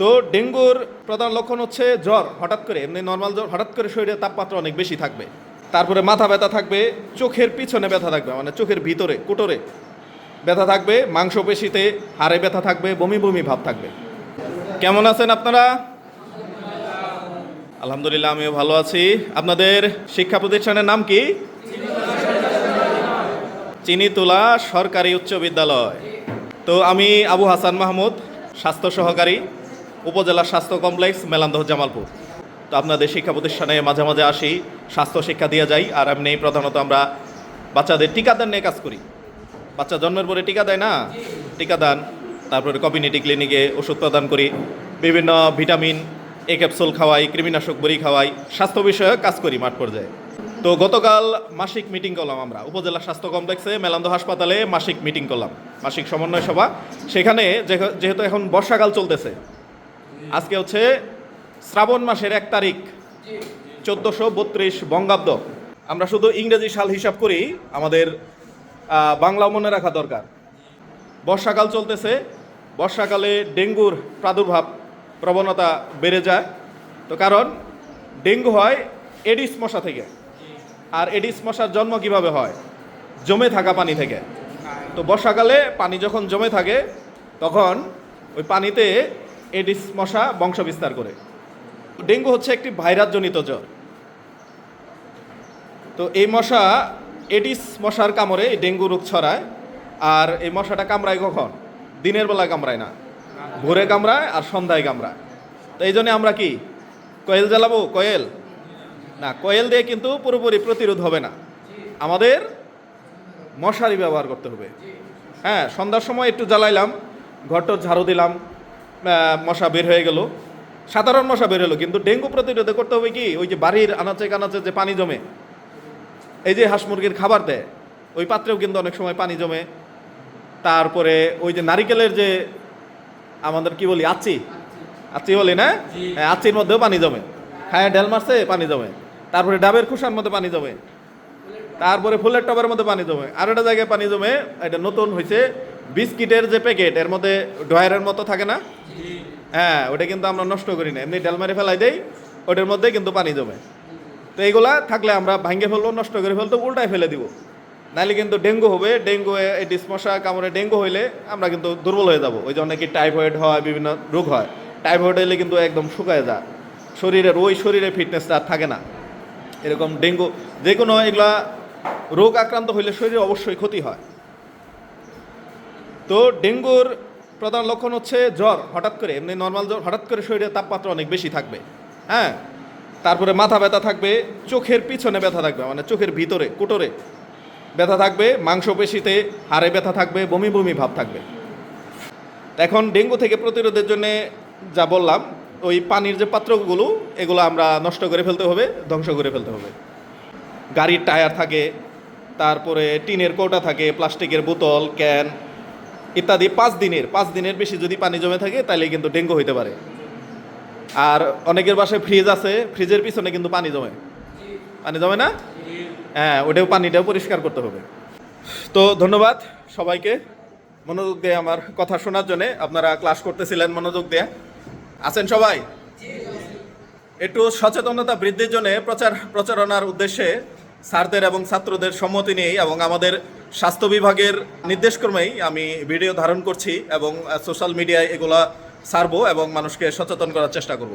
তো ডেঙ্গুর প্রধান লক্ষণ হচ্ছে জ্বর, হঠাৎ করে, এমনি নর্মাল জ্বর, হঠাৎ করে শরীরে তাপমাত্রা অনেক বেশি থাকবে। তারপরে মাথা ব্যথা থাকবে, চোখের পিছনে ব্যথা থাকবে মানে চোখের ভিতরে, কোটরে ব্যথা থাকবে, মাংসপেশিতে হাড়ে ব্যথা থাকবে, বমি বমি ভাব থাকবে। কেমন আছেন আপনারা? আলহামদুলিল্লাহ, আমিও ভালো আছি। আপনাদের শিক্ষা প্রতিষ্ঠানের নাম কি? চিনিতুলা সরকারি উচ্চ বিদ্যালয়। তো আমি আবু হাসান মাহমুদ, স্বাস্থ্য সহকারী। উপজেলা স্বাস্থ্য কমপ্লেক্স, মেলান্দহ, জামালপুর। তো আপনাদের শিক্ষা প্রতিষ্ঠানে মাঝে মাঝে আসি, স্বাস্থ্য শিক্ষা দিয়ে যাই, আর এমনি প্রধানত আমরা বাচ্চাদের টিকাদান নিয়ে কাজ করি। বাচ্চা জন্মের পরে টিকা দেয় না? টিকাদান তারপরে কমিউনিটি ক্লিনিকে ওষুধ প্রদান করি, বিভিন্ন ভিটামিন এ ক্যাপসুল খাওয়াই, কৃমিনাশক বড়ি খাওয়াই, স্বাস্থ্য বিষয়ে কাজ করি মাঠ পর্যায়ে। তো গতকাল মাসিক মিটিং করলাম আমরা, উপজেলা স্বাস্থ্য কমপ্লেক্সে মেলান্দ হাসপাতালে মাসিক মিটিং করলাম, মাসিক সমন্বয় সভা। সেখানে যেহেতু এখন বর্ষাকাল চলতেছে আজকে হচ্ছে শ্রাবণ মাসের এক তারিখ চোদ্দোশো বত্রিশ বঙ্গাব্দ। আমরা শুধু ইংরেজি সাল হিসাব করি আমাদের আহ, বাংলা মনে রাখা দরকার। বর্ষাকাল চলতেছে বর্ষাকালে ডেঙ্গুর প্রাদুর্ভাব প্রবণতা বেড়ে যায়। তো কারণ ডেঙ্গু হয় এডিস মশা থেকে। আর এডিস মশার জন্ম কীভাবে হয়? জমে থাকা পানি থেকে। তো বর্ষাকালে পানি যখন জমে থাকে তখন ওই পানিতে এডিস মশা বংশ বিস্তার করে। ডেঙ্গু হচ্ছে একটি ভাইরাসজনিত জ্বর। তো এই মশা এডিস মশার কামড়ে ডেঙ্গু রোগ ছড়ায়, আর এই মশাটা কামড়ায় কখন? দিনের বেলায় কামড়ায় না। ভোরে কামড়ায় আর সন্ধ্যায় কামড়ায়। তো এই জন্যে আমরা কি, কয়েল জ্বালাবো? কয়েল? না, কয়েল দিয়ে কিন্তু পুরোপুরি প্রতিরোধ হবে না। আমাদের মশারি ব্যবহার করতে হবে। হ্যাঁ সন্ধ্যার সময় একটু জ্বালাইলাম, ঘরটর ঝাড়ু দিলাম মশা বের হয়ে গেল। সাধারণ মশা বের হলো কিন্তু ডেঙ্গু প্রতিরোধে করতে হবে কি? ওই যে বাড়ির আনাচে কানাচে যে পানি জমে এই যে হাঁস মুরগির খাবার দেয় ওই পাত্রেও কিন্তু অনেক সময় পানি জমে। তারপরে ওই যে নারিকেলের যে আমাদের কি বলি আচি? আচি বলি না? হ্যাঁ আচির মধ্যেও পানি জমে। হ্যাঁ ডেল মারছে পানি জমে। তারপরে ডাবের খোসার মধ্যে পানি জমে। তারপরে ফুলের টবের মধ্যে পানি জমে। আর একটা জায়গায় পানি জমে এটা নতুন হয়েছে বিস্কিটের যে প্যাকেট এর মধ্যে ড্রয়ারের মতো থাকে না? হ্যাঁ ওটা কিন্তু আমরা নষ্ট করি না। এমনি ডেল মারে ফেলাই দেই ওটার মধ্যে কিন্তু পানি জমে। তো এইগুলা থাকলে আমরা ভাঙ্গে ফেলব নষ্ট করে ফেলতো উল্টায় ফেলে দিব। নাহলে কিন্তু ডেঙ্গু হবে। ডেঙ্গু এই ডিসমশা কামড়ে ডেঙ্গু হইলে আমরা কিন্তু দুর্বল হয়ে যাব। ওই জন্য কি টাইফয়েড হয় বিভিন্ন রোগ হয়। টাইফয়েড হইলে কিন্তু একদম শুকায় যায়। শরীরের ওই শরীরে ফিটনেসটা আর থাকে না। এরকম ডেঙ্গু যে কোনো এগুলা রোগ আক্রান্ত হইলে শরীরে অবশ্যই ক্ষতি হয়। তো ডেঙ্গুর প্রধান লক্ষণ হচ্ছে জ্বর, হঠাৎ করে, এমনি নর্মাল জ্বর, হঠাৎ করে শরীরে তাপমাত্রা অনেক বেশি থাকবে হ্যাঁ? তারপরে মাথা ব্যথা থাকবে, চোখের পিছনে ব্যথা থাকবে মানে চোখের ভিতরে, কোটরে ব্যথা থাকবে, মাংসপেশিতে হাড়ে ব্যথা থাকবে, বমি বমি ভাব থাকবে। এখন ডেঙ্গু থেকে প্রতিরোধের জন্য যা বললাম, ওই পানির যে পাত্রগুলো, এগুলো আমরা নষ্ট করে ফেলতে হবে, ধ্বংস করে ফেলতে হবে। গাড়ির টায়ার থাকে, তারপরে টিনের কৌটা থাকে, প্লাস্টিকের বোতল, ক্যান ইত্যাদি পাঁচ দিনের পাঁচ দিনের বেশি যদি পানি জমে থাকে তাহলে কিন্তু ডেঙ্গু হইতে পারে। আর অনেকের বাসায় ফ্রিজ আছে ফ্রিজের পিছনে কিন্তু পানি জমে। পানি জমে না? হ্যাঁ ওটাও পানিটাও পরিষ্কার করতে হবে। তো ধন্যবাদ সবাইকে মনোযোগ দিয়ে আমার কথা শোনার জন্য। আপনারা ক্লাস করতেছিলেন মনোযোগ দিয়ে। আছেন সবাই? একটু সচেতনতা বৃদ্ধির জন্য প্রচার, প্রচারণার উদ্দেশ্যে স্যারদের এবং ছাত্রদের সম্মতি নিয়েই এবং আমাদের স্বাস্থ্য বিভাগের নির্দেশক্রমেই আমি ভিডিও ধারণ করছি এবং সোশ্যাল মিডিয়ায় এগুলা সারবো এবং মানুষকে সচেতন করার চেষ্টা করব।